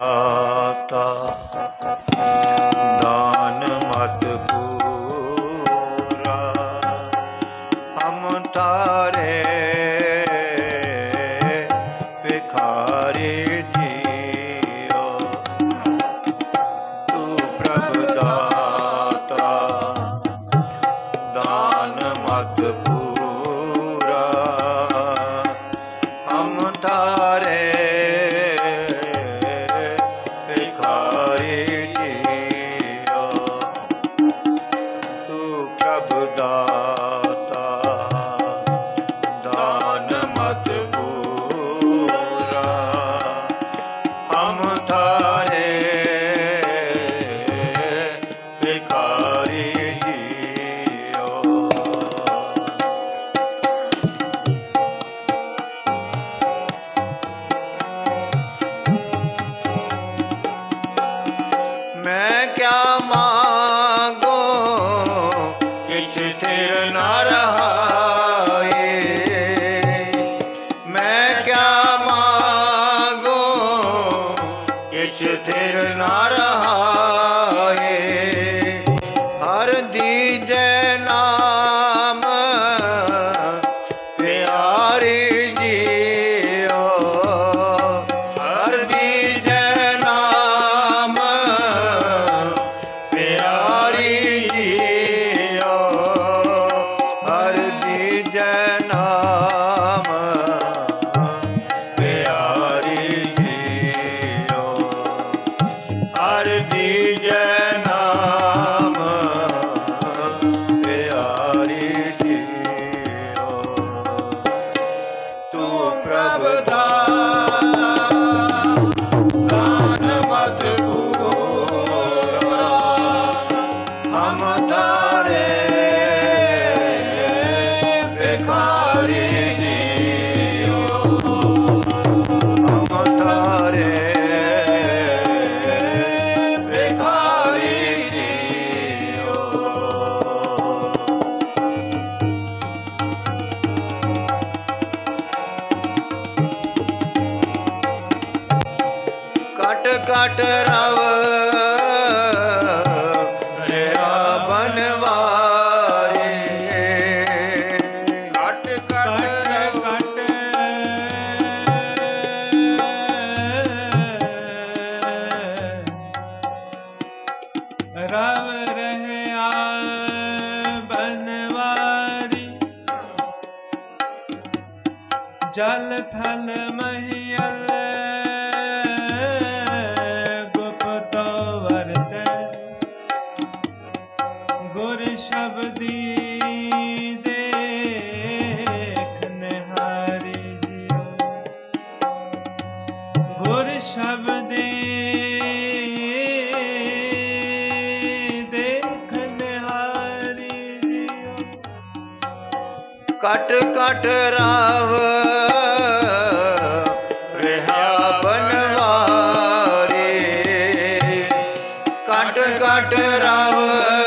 ਆਤਾ। ਦਾਨ ਮਤ ਪੂਰਾ ਹਮ ਤਾਰੇ ਵਿਖਾਰੇ ਜੀਓ। ਦਾਤਾ ਦਾਨ ਮਤ ਹਰ ਦੀ ਨਾ ਕਟ ਰਵ। ਰਿਆ ਬਨਵਾਰੇ ਕਟ ਕਟ। ਰਵ ਰਹਿਆ ਬਨਵਾਰੀ। ਜਲ ਥਲ ਮਹੀ ਸ਼ਬਦੇ ਦੇਖਨ ਹਾਰੀ ਜਿਉ ਕਟ ਕਟ ਰਾਵ ਰਹਾ ਬਨਵਾਰੇ। ਕਟ ਕਟ ਰਾਵ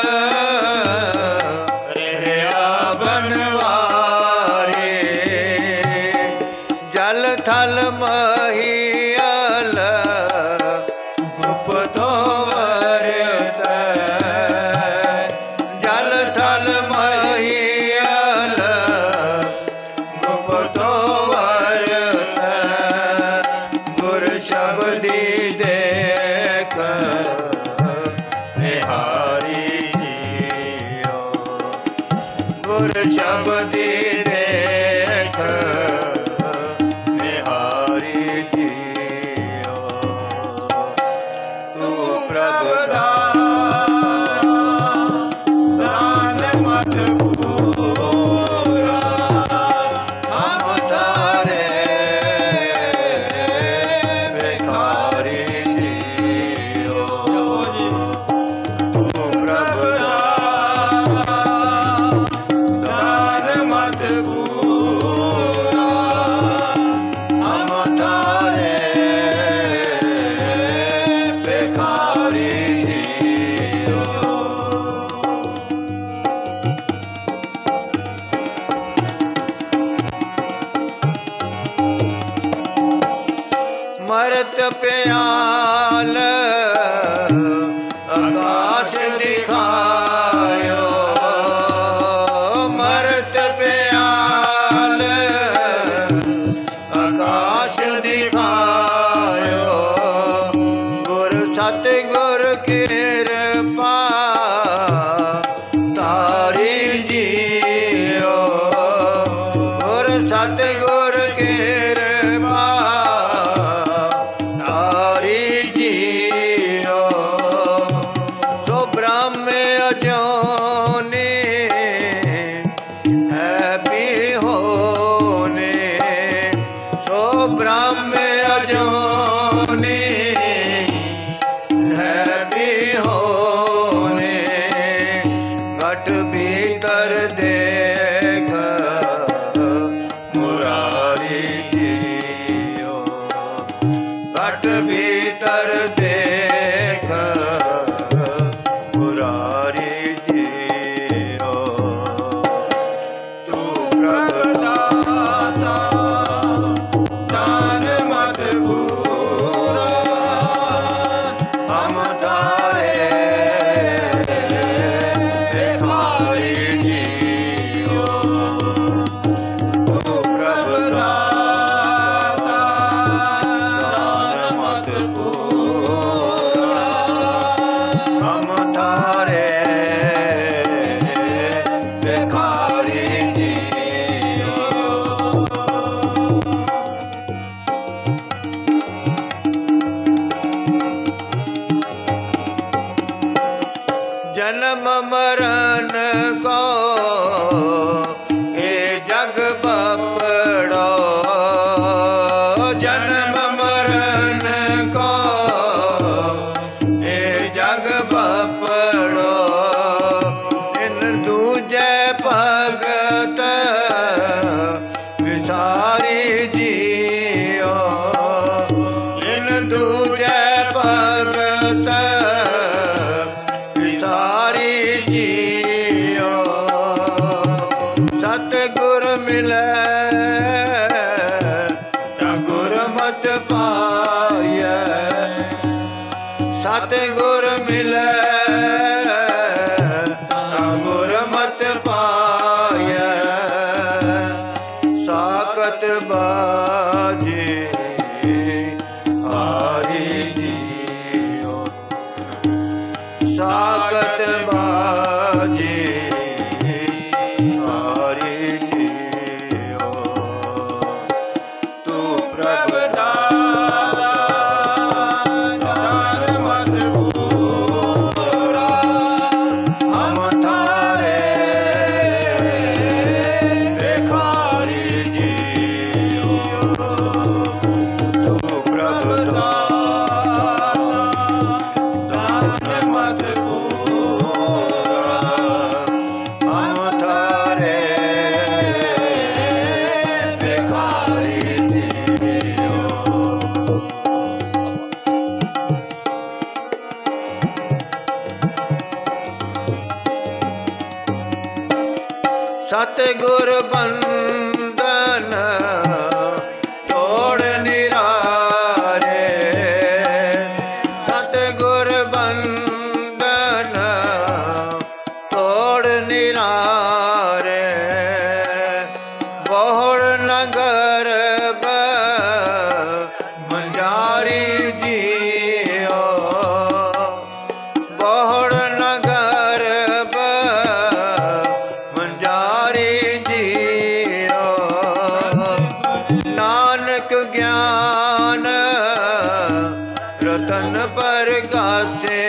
ਮਰਤ ਪਿਆਲ dar ਤਾਂ ਗੁਰਮਤਿ ਪਾਈਐ सतगुरु बंद तन पर गाते